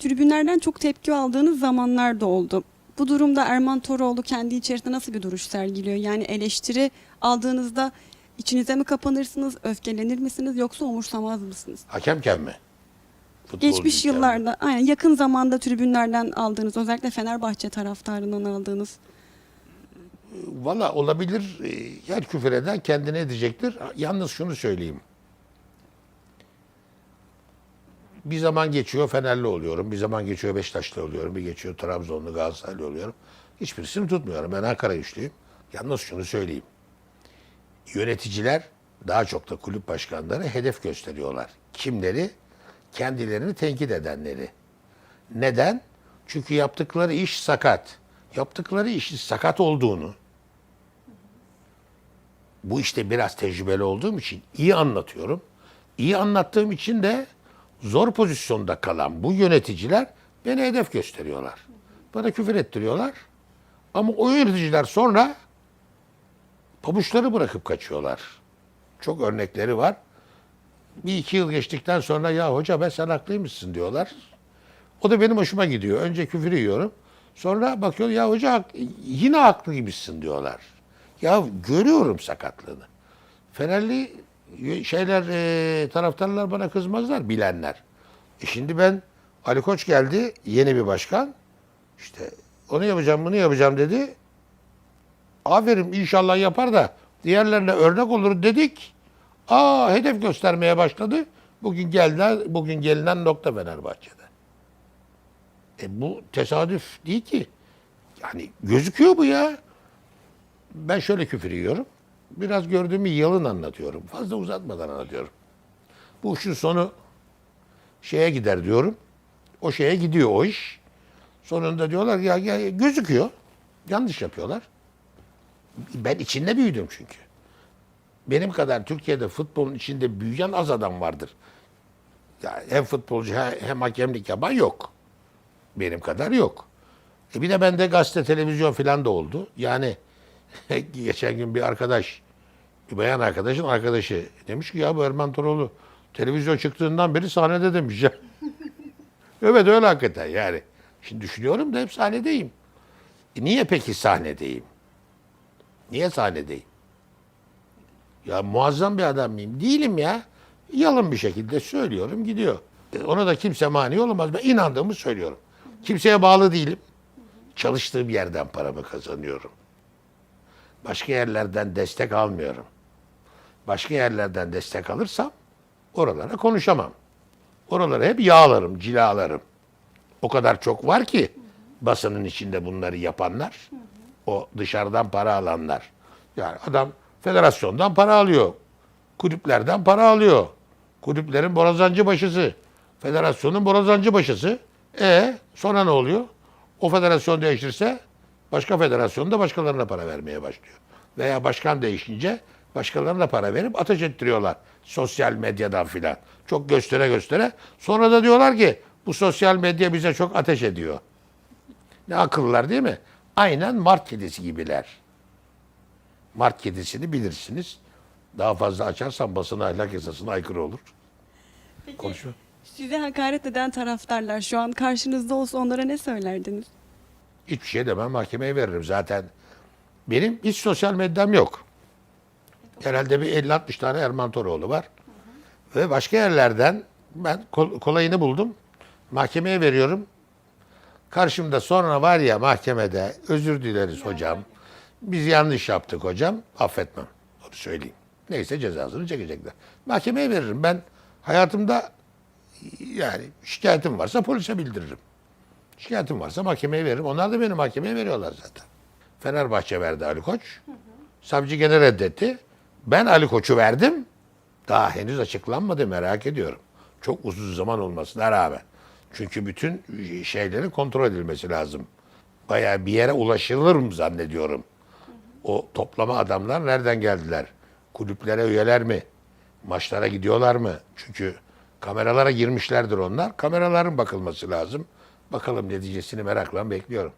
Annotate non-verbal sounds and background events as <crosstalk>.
Tribünlerden çok tepki aldığınız zamanlar da oldu. Bu durumda Erman Toroğlu kendi içerisinde nasıl bir duruş sergiliyor? Yani eleştiri aldığınızda içinize mi kapanırsınız, öfkelenir misiniz yoksa umursamaz mısınız? Hakemken mi? Geçmiş Futbolcuyken mi? yıllarda, aynen yakın zamanda tribünlerden aldığınız, özellikle Fenerbahçe taraftarından aldığınız Valla olabilir. Her küfür eden kendine edecektir. Yalnız şunu söyleyeyim. Bir zaman geçiyor Fenerli oluyorum. Bir zaman geçiyor Beşiktaşlı oluyorum. Bir geçiyor Trabzonlu Galatasaraylı oluyorum. Hiçbirisini tutmuyorum. Ben Ankara güçlüyüm. Yalnız şunu söyleyeyim. Yöneticiler daha çok da kulüp başkanları hedef gösteriyorlar. Kimleri? Kendilerini tenkit edenleri. Neden? Çünkü yaptıkları iş sakat. Yaptıkları işin sakat olduğunu bu işte biraz tecrübeli olduğum için iyi anlatıyorum. İyi anlattığım için de zor pozisyonda kalan bu yöneticiler beni hedef gösteriyorlar. Bana küfür ettiriyorlar. Ama o yöneticiler sonra pabuçları bırakıp kaçıyorlar. Çok örnekleri var. Bir iki yıl geçtikten sonra ya hoca ben sen haklıymışsın diyorlar. O da benim hoşuma gidiyor. Önce küfür yiyorum. Sonra bakıyorum ya hoca yine haklı gibisin diyorlar. Ya görüyorum sakatlığını. Fenerli şeyler e, taraftarlar bana kızmazlar bilenler. E şimdi ben Ali Koç geldi yeni bir başkan. İşte onu yapacağım bunu yapacağım dedi. Aferin inşallah yapar da diğerlerine örnek olur dedik. Aa hedef göstermeye başladı. Bugün gelinen, bugün gelinen nokta Fenerbahçe'de. E bu tesadüf değil ki. Yani gözüküyor bu ya. Ben şöyle küfür yiyorum. Biraz gördüğümü yalın anlatıyorum. Fazla uzatmadan anlatıyorum. Bu işin sonu şeye gider diyorum. O şeye gidiyor o iş. Sonunda diyorlar ya, ya gözüküyor. Yanlış yapıyorlar. Ben içinde büyüdüm çünkü. Benim kadar Türkiye'de futbolun içinde büyüyen az adam vardır. Ya hem futbolcu he- hem hakemlik yapan yok. Benim kadar yok. E bir de bende gazete, televizyon falan da oldu. Yani <laughs> geçen gün bir arkadaş, bir bayan arkadaşın arkadaşı demiş ki ya bu Erman Toroğlu televizyon çıktığından beri sahnede demiş ya. <laughs> evet öyle hakikaten yani. Şimdi düşünüyorum da hep sahnedeyim. E niye peki sahnedeyim? Niye sahnedeyim? Ya muazzam bir adam mıyım? Değilim ya. Yalın bir şekilde söylüyorum gidiyor. E, Ona da kimse mani olamaz. Ben inandığımı söylüyorum. Kimseye bağlı değilim. Çalıştığım yerden paramı kazanıyorum. Başka yerlerden destek almıyorum. Başka yerlerden destek alırsam oralara konuşamam. Oraları hep yağlarım, cilalarım. O kadar çok var ki basının içinde bunları yapanlar. O dışarıdan para alanlar. Yani adam federasyondan para alıyor. Kulüplerden para alıyor. Kulüplerin borazancı başısı. Federasyonun borazancı başısı. E sonra ne oluyor? O federasyon değişirse başka federasyonda başkalarına para vermeye başlıyor. Veya başkan değişince başkalarına para verip ateş ettiriyorlar. Sosyal medyadan filan. Çok göstere göstere. Sonra da diyorlar ki bu sosyal medya bize çok ateş ediyor. Ne akıllılar değil mi? Aynen Mart kedisi gibiler. Mart kedisini bilirsiniz. Daha fazla açarsan basın ahlak yasasına aykırı olur. Peki Konuşma. size hakaret eden taraftarlar şu an karşınızda olsa onlara ne söylerdiniz? Hiçbir şey demem mahkemeye veririm zaten. Benim hiç sosyal medyam yok. Herhalde bir 50-60 tane Erman Toroğlu var. Ve başka yerlerden ben kol- kolayını buldum. Mahkemeye veriyorum. Karşımda sonra var ya mahkemede özür dileriz hocam. Biz yanlış yaptık hocam. Affetmem. Onu söyleyeyim. Neyse cezasını çekecekler. Mahkemeye veririm. Ben hayatımda yani şikayetim varsa polise bildiririm. Şikayetim varsa mahkemeye veririm. Onlar da beni mahkemeye veriyorlar zaten. Fenerbahçe verdi Ali Koç. Savcı gene reddetti. Ben Ali Koç'u verdim. Daha henüz açıklanmadı merak ediyorum. Çok uzun zaman olmasına rağmen. Çünkü bütün şeylerin kontrol edilmesi lazım. Bayağı bir yere ulaşılır mı zannediyorum. O toplama adamlar nereden geldiler? Kulüplere üyeler mi? Maçlara gidiyorlar mı? Çünkü kameralara girmişlerdir onlar. Kameraların bakılması lazım. Bakalım neticesini merakla bekliyorum.